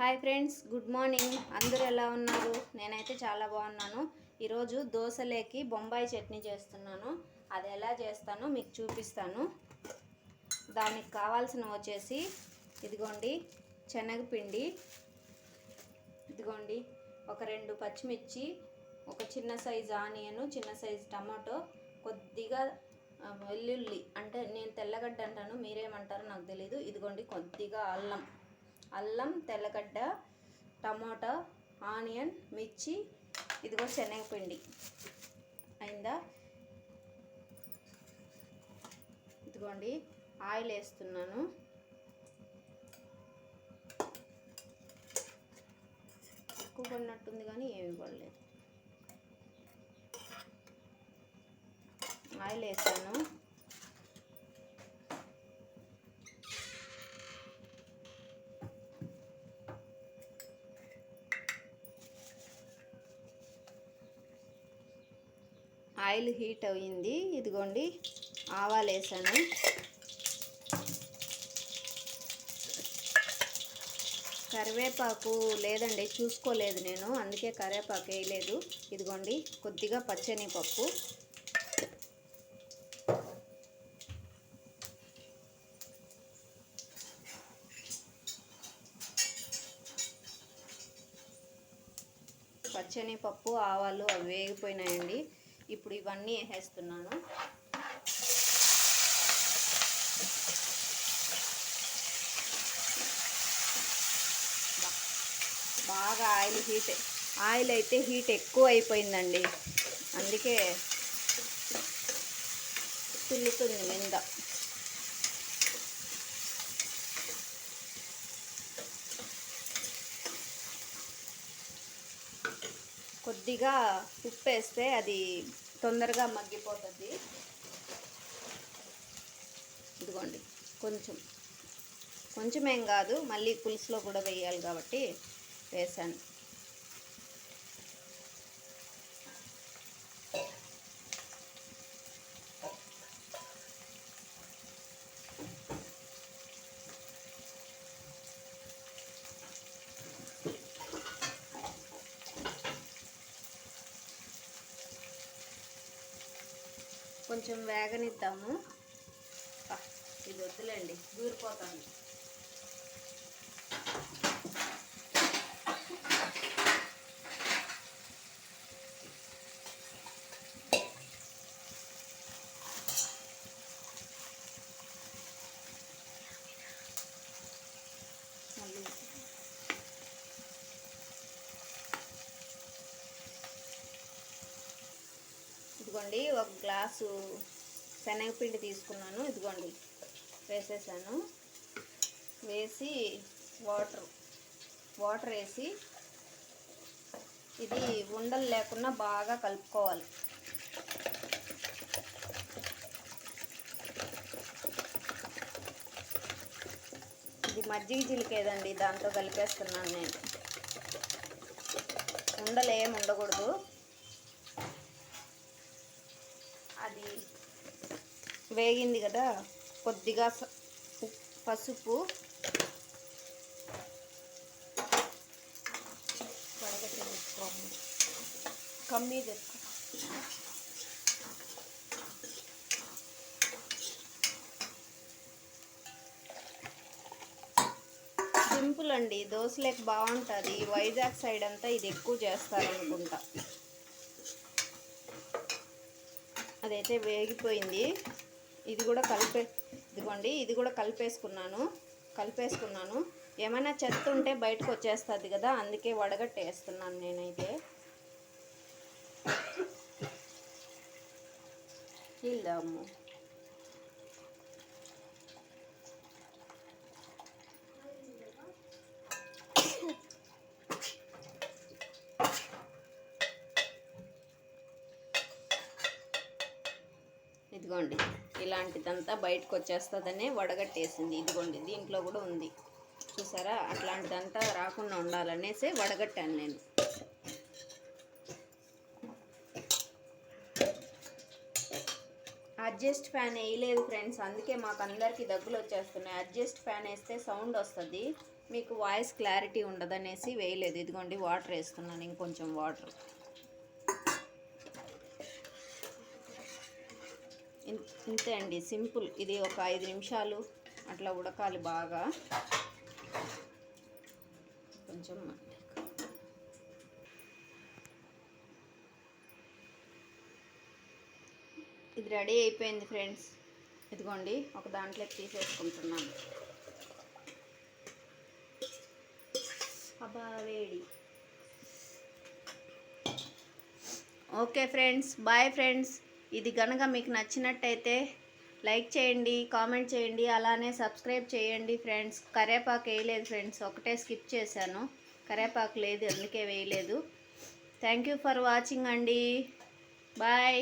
Hi friends good morning. అందరూ ఎలా ఉన్నారు? నేనైతే చాలా బాగున్నాను. ఈరోజు దోశలేకి బొంబాయి చట్నీ చేస్తున్నాను. అది ఎలా చేస్తానో మీకు చూపిస్తాను. దానికి కావాల్సిన వచ్చేసి ఇదిగోండి శనగపిండి. ఇదిగోండి ఒక రెండు పచ్చిమిర్చి ఒక చిన్న సైజు ఆనియన్ చిన్న సైజు టమాటో కొద్దిగా వెల్లుల్లి. అంటే నేను తెల్లగడ్డ అంటాను మీరేమంటారో నాకు తెలీదు. ఇదిగోండి కొద్దిగా అల్లం. అల్లం తెల్లగడ్డ టమాటా ఆనియన్ మిర్చి ఇదిగో శనగపిండి. అయిందా? ఇదిగోండి ఆయిల్ వేస్తున్నాను. ఎక్కువ పడినట్టుంది కానీ ఏమి పడలేదు. ఆయిల్ వేసాను. ఆయిల్ హీట్ అయింది ఇదిగోండి ఆవాలు వేసాను కరివేపాకు లేదండి చూసుకోలేదు నేను. అందుకే కరివేపాకు వేయలేదు. ఇదిగోండి కొద్దిగా పచ్చనిపప్పు. పచ్చనిపప్పు ఆవాలు అవి వేగిపోయినాయండి. ఇప్పుడు ఇవన్నీ వేసేస్తున్నాను. బాగా ఆయిల్ హీట్ ఆయిల్ అయితే హీట్ ఎక్కువ అయిపోయిందండి. అందుకే తిల్లుతుంది నిందా కొద్దిగా ఉప్పు వేస్తే అది తొందరగా మగ్గిపోతుంది. ఇదిగోండి కొంచెం కొంచెం ఏం కాదు మళ్ళీ పులుసులో కూడా వేయాలి కాబట్టి వేసాను. కొంచెం వేగనిద్దాము. ఇది వద్దులేండి దూరిపోతాను మళ్ళీ ఇదిగోండి ఒక గ్లాసు శనగపిండి తీసుకున్నాను. ఇదిగోండి. వేసేసాను. వేసి వాటర్ వాటర్ వేసి ఇది ఉండలు లేకుండా బాగా కలుపుకోవాలి. ఇది మజ్జిగ చిలికేదండి దాంతో కలిపేస్తున్నాను నేను. ఉండలు ఏమి ఉండకూడదు. అది వేగింది కదా కొద్దిగా పసుపు. వడగట్టి తెచ్చుకోవాలి కమ్మీ తెచ్చుకో. సింపుల్ అండి దోశలకు బాగుంటుంది. వైజాగ్ సైడ్ అంతా ఇది ఎక్కువ చేస్తారనుకుంటా. అదైతే వేగిపోయింది. ఇది కూడా కలిపే ఇదిగోండి ఇది కూడా కలిపేసుకున్నాను. కలిపేసుకున్నాను. ఏమైనా చెత్త ఉంటే బయటకు వచ్చేస్తుంది కదా అందుకే వడగట్టేస్తున్నాను నేనైతే. ఇల్లాము ఇదిగోండి ఇలాంటిదంతా బయటకు వచ్చేస్తుందనే వడగట్టేసింది. ఇదిగోండి దీంట్లో కూడా ఉంది. చూసారా? అట్లాంటిదంతా రాకుండా ఉండాలనేసి వడగట్టాను నేను. అడ్జస్ట్ ఫ్యాన్ వేయలేదు ఫ్రెండ్స్. అందుకే మాకు అందరికీ దగ్గులు వచ్చేస్తున్నాయి అడ్జస్ట్ ఫ్యాన్ వేస్తే సౌండ్ వస్తుంది. మీకు వాయిస్ క్లారిటీ ఉండదనేసి వేయలేదు. ఇదిగోండి వాటర్ వేస్తున్నాను. ఇంకొంచెం వాటర్. ఇంతే అండి సింపుల్. ఇది ఒక ఐదు నిమిషాలు అట్లా ఉడకాలి బాగా. కొంచెం ఇది రెడీ అయిపోయింది ఫ్రెండ్స్. ఇదిగోండి ఒక దాంట్లో తీసేసుకుంటున్నాను. అబ్బా వేడి. Okay friends bye friends. ఇది కనుక మీకు నచ్చినట్టయితే లైక్ చేయండి కామెంట్ చేయండి అలానే సబ్స్క్రైబ్ చేయండి ఫ్రెండ్స్. కరేపాకు వేయలేదు ఫ్రెండ్స్ ఒకటే స్కిప్ చేశాను. కరేపాకు లేదు అందుకే వేయలేదు. థ్యాంక్ యూ ఫర్ వాచింగ్ అండి. బాయ్.